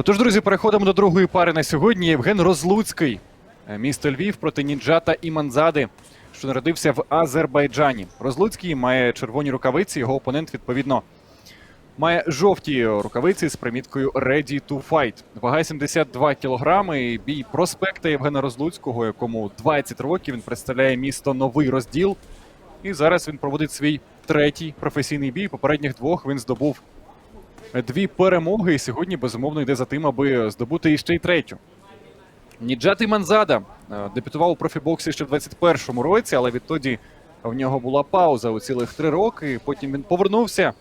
Отож, друзі, переходимо до другої пари на сьогодні. Євген Розлуцький, е, місто Львів проти Ніджата Іманзади, що народився в Азербайджані. Розлуцький має червоні рукавиці. Його опонент відповідно має жовті рукавиці з приміткою Ready to Fight. Вага 72 кілограми. І бій проспекта Євгена Розлуцького, якому 20 років він представляє місто Новий Розділ. І зараз він проводить свій третій професійний бій. Попередніх двох він здобув дві перемоги, і сьогодні безумовно йде за тим, аби здобути іще й третю. Ніджат Іманзада е, дебютував у профібоксі ще в 21-му році, але відтоді в нього була пауза у цілих три роки. Потім він повернувся.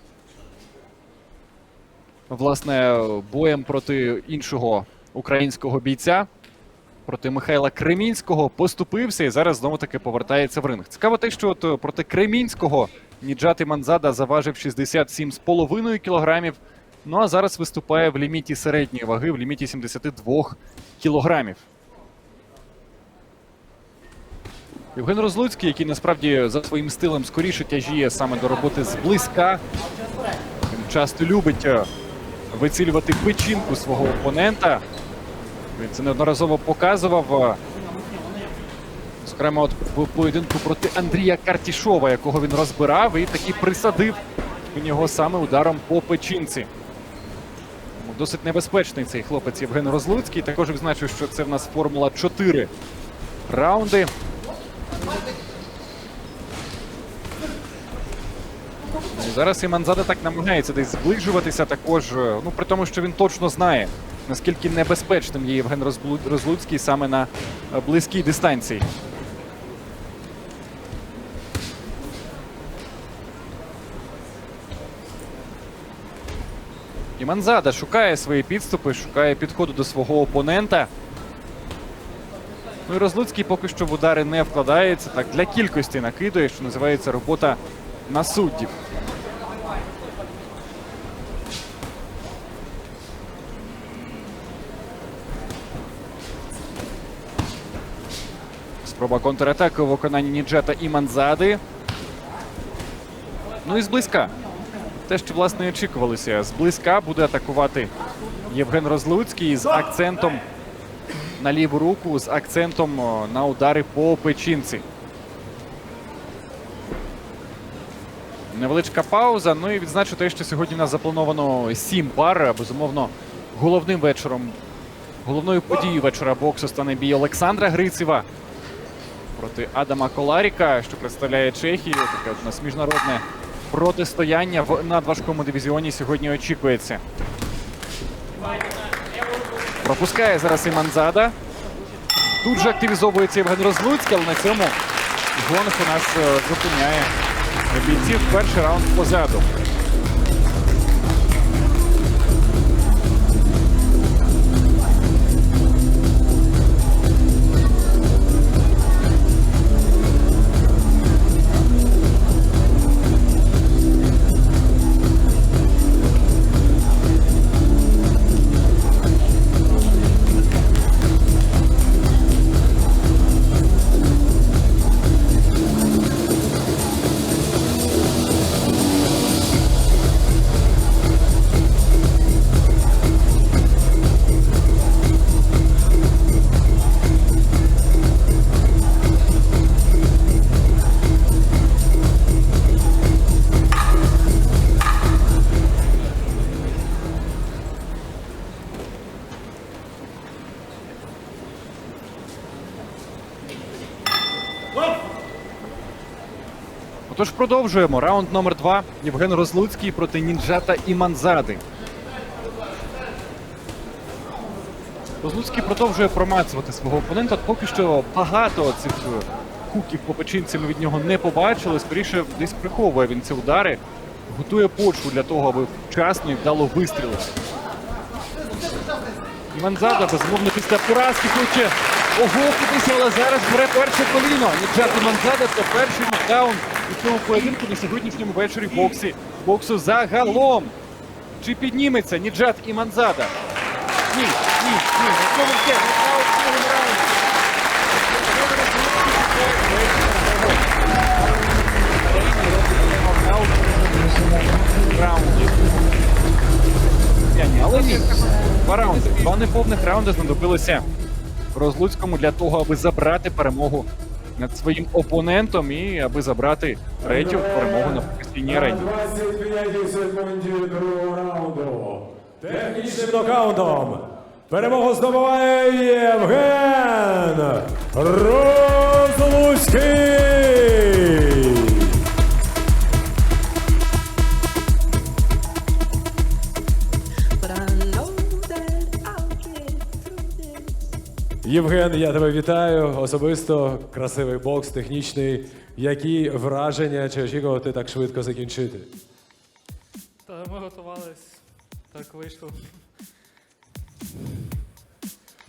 Власне, боєм проти іншого українського бійця, проти Михайла Кремінського, поступився і зараз знову таки повертається в ринг. Цікаво те, що от е, проти Кремінського Ніджат Іманзада заважив 67,5 кілограмів. Ну а зараз виступає в ліміті середньої ваги, в ліміті 72 кілограмів. Євген Розлуцький, який насправді за своїм стилем скоріше тяжіє саме до роботи зблизька. Він часто любить е, вицілювати печінку свого опонента. Він це неодноразово показував. Зокрема, от в поєдинку проти Андрія Картішова, якого він розбирав, і таки присадив у нього саме ударом по печінці. Досить небезпечний цей хлопець Євген Розлуцький. Також відзначу, що це в нас формула 4 раунди. І зараз Іманзада так намагається десь зближуватися, також, е, ну при тому, що він точно знає, наскільки небезпечним є Євген Розлуцький саме на е, близькій дистанції. Іманзада шукає свої підступи, шукає підходу до свого опонента. Ну і Розлуцький поки що в удари не вкладається. Так, для кількості накидує, що називається робота на суддів. Спроба контратаки у виконанні Ніджета і Манзади. Ну і зблизька. Те, що власне і очікувалося. Зблизька буде атакувати Євген Розлуцький з акцентом на ліву руку, з акцентом на удари по печінці. Невеличка пауза. Ну і відзначу те, що сьогодні в нас заплановано сім пар. Безумовно, головним вечором, головною подією вечора боксу стане бій Олександра Грицева проти Адама Коларіка, що представляє Чехію. Таке у нас міжнародне протистояння в надважкому дивізіоні сьогодні очікується. Пропускає зараз і Манзада. Тут же активізовується Євген Розлуцький, але на цьому гонг у нас е, зупиняє бійців. Перший раунд позаду. Отож, продовжуємо. Раунд номер два. Євген Розлуцький проти Нінджата і Манзади. Розлуцький продовжує промацувати свого опонента. Поки що багато цих е, хуків по печінці ми від нього не побачили. Скоріше, десь приховує він ці удари, готує почву для того, аби вчасно і вдало вистрілити. І Манзада, безумовно, після поразки хоче охопитися, але зараз бере перше коліно. Ніджат і Манзада це перший нокдаун у цьому поєдинку на сьогоднішньому вечорі боксі. Боксу загалом. Чи підніметься Ніджат і Манзада? Ні, ні, ні. На цьому в раунді. Раунді. Але ні, два раунди. Два неповних раунди знадобилося Розлуцькому для того, аби забрати перемогу над своїм опонентом і аби забрати третю перемогу на професійній арені. 25 секунді другого раунду. Технічним нокаутом. Перемогу здобуває Євген Розлуцький. Євген, я тебе вітаю. Особисто красивий бокс, технічний. Які враження чи очікував ти так швидко закінчити? Та ми готувались, так вийшло.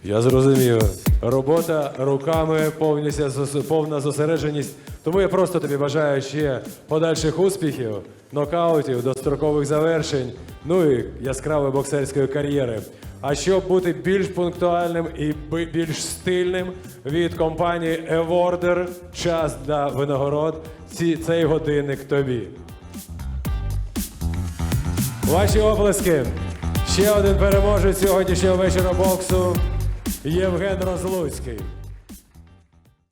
Я зрозумів. Робота руками, повністю повна зосередженість. Тому я просто тобі бажаю ще подальших успіхів, нокаутів, дострокових завершень, ну і яскравої боксерської кар'єри. А щоб бути більш пунктуальним і більш стильним від компанії Evorder, час для винагород. Ці, цей годинник тобі. Ваші оплески. Ще один переможець сьогоднішнього вечора боксу Євген Розлуцький.